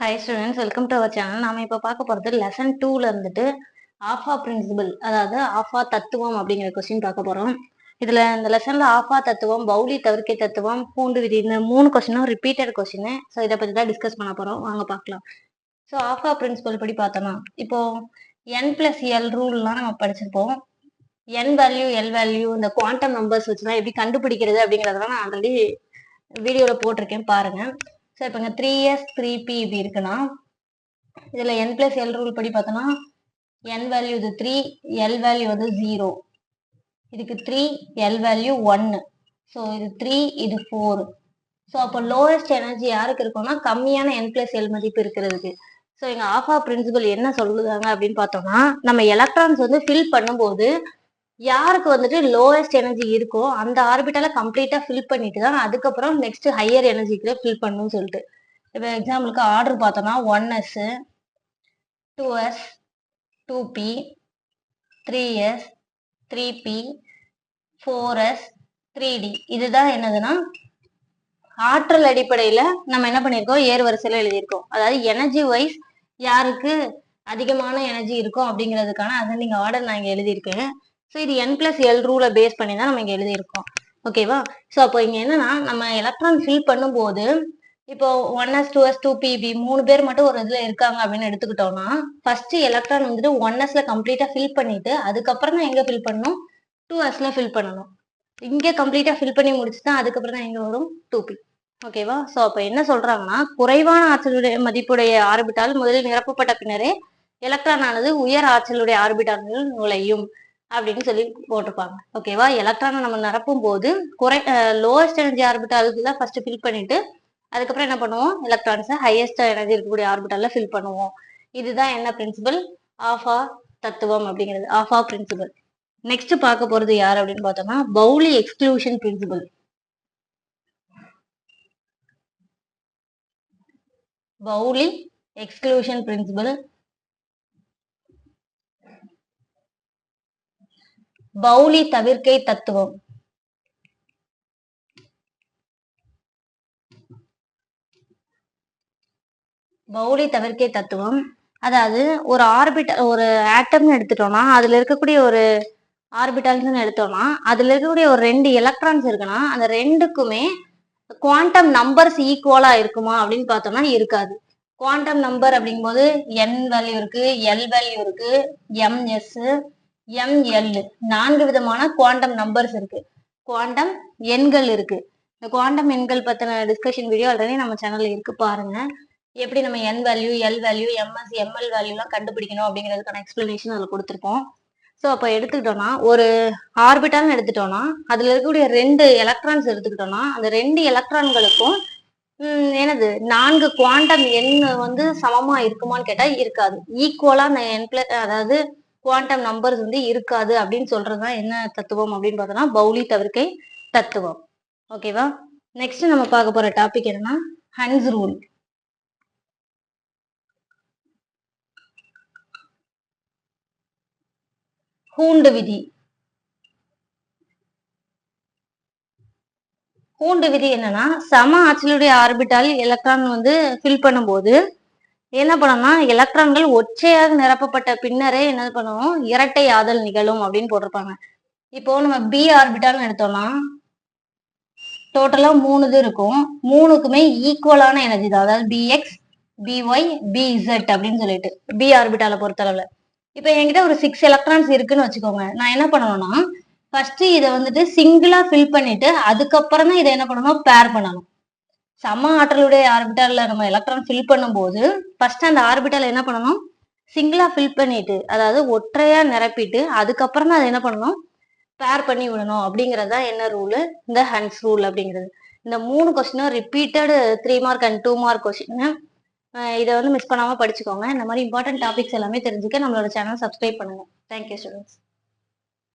Hi students welcome to our channel நாம இப்போ பார்க்க போகிறது லெசன் டூல இருந்துட்டு ஆஃபா பிரின்சிபல் அதாவது ஆஃபா தத்துவம் அப்படிங்கிற கொஸ்டின் பார்க்க போகிறோம் இதில் இந்த லெசனில் ஆஃபா தத்துவம் பௌலி தவிர்க்கை தத்துவம் பூண்டு விதி இந்த மூணு கொஸ்டினும் ரிப்பீட்டட் கொஸ்டின் ஸோ இதை பற்றி தான் டிஸ்கஸ் பண்ண போகிறோம் வாங்க பார்க்கலாம். ஸோ ஆஃபா பிரின்சிபல் படி பார்த்தோம்னா இப்போ என் பிளஸ் எல் ரூல்லாம் நம்ம படிச்சிருப்போம். என் வேல்யூ எல் வேல்யூ இந்த குவாண்டம் நம்பர்ஸ் வச்சுலாம் எப்படி கண்டுபிடிக்கிறது அப்படிங்கிறதெல்லாம் நான் ஆல்ரெடி வீடியோவில் போட்டிருக்கேன். பாருங்க. ஸோ இப்போ இங்கே த்ரீ எஸ் த்ரீ பி இப்படி இருக்குன்னா இதில் என் பிளஸ் எல் ரூல் படி பார்த்தோன்னா என் வேல்யூ இது த்ரீ எல் வேல்யூ வந்து ஜீரோ இதுக்கு த்ரீ எல் வேல்யூ ஒன்னு ஸோ இது த்ரீ இது ஃபோர் ஸோ அப்போ லோவஸ்ட் எனர்ஜி யாருக்கு இருக்கும்னா கம்மியான என் பிளஸ் எல் மதிப்பு இருக்கிறதுக்கு. ஸோ எங்கள் ஆஃபா பிரின்சிபல் என்ன சொல்லுதாங்க அப்படின்னு பார்த்தோம்னா நம்ம எலக்ட்ரான்ஸ் வந்து ஃபில் பண்ணும்போது யாருக்கு வந்துட்டு லோவஸ்ட் எனர்ஜி இருக்கோ அந்த ஆர்பிட்டால கம்ப்ளீட்டா ஃபில் பண்ணிட்டு தான் அதுக்கப்புறம் நெக்ஸ்ட் ஹையர் எனர்ஜிக்கு ஃபில் பண்ணணும்னு சொல்லிட்டு. இப்போ எக்ஸாம்பிளுக்கு ஆர்டர் பார்த்தோம்னா one S two S two P three S three P four S three D இதுதான் என்னதுன்னா ஆற்றல் அடிப்படையில நம்ம என்ன பண்ணியிருக்கோம் ஏறு வரிசையில எழுதியிருக்கோம். அதாவது எனர்ஜி வைஸ் யாருக்கு அதிகமான எனர்ஜி இருக்கும் அப்படிங்கிறதுக்கான அதை நீங்க ஆர்டர் நான் இங்க எழுதியிருக்கேன். ஸோ இது என் பிளஸ் எல் ரூலை பேஸ் பண்ணி தான் நம்ம இங்க எழுதியிருக்கோம். ஓகேவா ஸோ அப்போ இங்க என்னன்னா நம்ம எலக்ட்ரான் ஃபில் பண்ணும்போது இப்போ one S two S two P P மூணு பேர் மட்டும் ஒரு இதுல இருக்காங்க அப்படின்னு எடுத்துக்கிட்டோம்னா ஃபர்ஸ்ட் எலக்ட்ரான் வந்துட்டு ஒன் எஸ்ல கம்ப்ளீட்டா ஃபில் பண்ணிட்டு அதுக்கப்புறம் தான் எங்க ஃபில் பண்ணணும்? டூ எஸ்ல ஃபில் பண்ணணும். இங்க கம்ப்ளீட்டா ஃபில் பண்ணி முடிச்சு தான் அதுக்கப்புறம் தான் எங்க வரும்? டூ பி ஓகேவா ஸோ அப்போ என்ன சொல்றாங்கன்னா குறைவான ஆற்றலுடைய மதிப்புடைய ஆர்பிட்டால் முதலில் நிரப்பப்பட்ட பின்னரே எலக்ட்ரான் ஆனது உயர் ஆற்றலுடைய ஆர்பிட்டால் நுழையும். அப்படின்னு சொல்லி போட்டிருப்பாங்க. ஓகேவா எலக்ட்ரானை நம்ம நிரப்பும் போது குறை லோவஸ்ட் எனர்ஜி ஆர்பிட்டாலுக்கு தான் ஃபர்ஸ்ட் ஃபில் பண்ணிட்டு அதுக்கப்புறம் என்ன பண்ணுவோம்? எலக்ட்ரான்ஸை ஹையஸ்ட் எனர்ஜி இருக்கக்கூடிய ஆர்பிட்டால ஃபில் பண்ணுவோம். இதுதான் என்ன பிரின்சிபல் ஆஃபா தத்துவம் அப்படிங்கிறது. ஆஃபா பிரின்சிபல் நெக்ஸ்ட் பார்க்க போறது யார் அப்படின்னு பார்த்தோம்னா Pauli exclusion principle Pauli exclusion principle Pauli தவிர்க்கை தத்துவம். பவுலி தவிர்க்கை தத்துவம். அதாவது ஒரு ஆர்பிட்டல் ஒரு ஆட்டம்னு எடுத்துட்டோம்னா அதுல இருக்கக்கூடிய ஒரு ஆர்பிட்டால்ஸ்னு எடுத்தோம்னா அதுல இருக்கக்கூடிய ஒரு ரெண்டு எலக்ட்ரான்ஸ் இருக்குன்னா அந்த ரெண்டுக்குமே குவாண்டம் நம்பர்ஸ் ஈக்குவலா இருக்குமா அப்படின்னு பார்த்தோம்னா இருக்காது. குவாண்டம் நம்பர் அப்படிங்கும்போது என் வேல்யூ இருக்கு எல் வேல்யூ இருக்கு எம்எஸ் எம்எல் நான்கு விதமான குவாண்டம் நம்பர்ஸ் இருக்கு. குவாண்டம் எண்கள் இருக்கு. இந்த குவாண்டம் எண்கள் பத்தின டிஸ்கஷன் வீடியோ ஆல்ரெடி நம்ம சேனல்ல இருக்கு பாருங்க. எப்படி நம்ம N value L value MS ML வேல்யூலாம் கண்டுபிடிக்கணும் அப்படிங்கிறதுக்கான எக்ஸ்பிளனேஷன் அதில் கொடுத்துருக்கோம். ஸோ அப்போ எடுத்துக்கிட்டோம்னா ஒரு ஆர்பிட்டான்னு எடுத்துட்டோம்னா அதில் இருக்கக்கூடிய ரெண்டு எலக்ட்ரான்ஸ் எடுத்துக்கிட்டோம்னா அந்த ரெண்டு எலக்ட்ரான்களுக்கும் என்னது நான்கு குவாண்டம் எண் வந்து சமமா இருக்குமான்னு கேட்டா இருக்காது. ஈக்குவலா அந்த என் அதாவது குவாண்டம் நம்பர்ஸ் வந்து இருக்காது அப்படின்னு சொல்றதுதான் என்ன தத்துவம் அப்படின்னு பார்த்தோம்னா பவுலி தவிர்க்கை தத்துவம். ஓகேவா நெக்ஸ்ட் நம்ம பார்க்க போற டாபிக் என்னன்னா ஹன்ஸ் ரூல் ஹூண்டு விதி. ஹூண்டு விதி என்னன்னா சம ஆற்றலுடைய ஆர்பிட்டால் எலக்ட்ரான் வந்து ஃபில் பண்ணும்போது என்ன பண்ணோம்னா எலக்ட்ரான்கள் ஒற்றையாக நிரப்பப்பட்ட பின்னரே என்ன பண்ணுவோம் இரட்டை ஆதல் நிகழும் அப்படின்னு போட்டிருப்பாங்க. இப்போ நம்ம பி ஆர்பிட்டால்னு எடுத்தோம்னா டோட்டலா மூணு இது இருக்கும். மூணுக்குமே ஈக்குவலான எனர்ஜி தான். அதாவது பிஎக்ஸ் பிஒய் பிஇசட் அப்படின்னு சொல்லிட்டு பி ஆர்பிட்டால பொறுத்தளவுல. இப்போ என்கிட்ட ஒரு சிக்ஸ் எலக்ட்ரான்ஸ் இருக்குன்னு வச்சுக்கோங்க. நான் என்ன பண்ணணும்னா ஃபர்ஸ்ட் இதை வந்துட்டு சிங்கிளா ஃபில் பண்ணிட்டு அதுக்கப்புறம் தான் இதை என்ன பண்ணணும்? பேர் பண்ணணும். சம ஆற்றலுடைய ஆர்பிட்டால்ல நம்ம எலக்ட்ரான் ஃபில் பண்ணும்போது ஃபர்ஸ்ட் அந்த ஆர்பிட்டால் என்ன பண்ணணும்? சிங்கிளா ஃபில் பண்ணிட்டு அதாவது ஒற்றையா நிரப்பிட்டு அதுக்கப்புறம் தான் அதை என்ன பண்ணணும்? பேர் பண்ணி விடணும். அப்படிங்கிறது தான் என்ன ரூலு இந்த ஹன்ஸ் ரூல் அப்படிங்கிறது. இந்த மூணு கொஸ்டினும் repeated three mark and two mark question இதை வந்து மிஸ் பண்ணாம படிச்சுக்கோங்க. இந்த மாதிரி இம்பார்ட்டன்ட் டாபிக்ஸ் எல்லாமே தெரிஞ்சுக்க நம்மளோட சேனல் சப்ஸ்கிரைப் பண்ணுங்க. Thank you students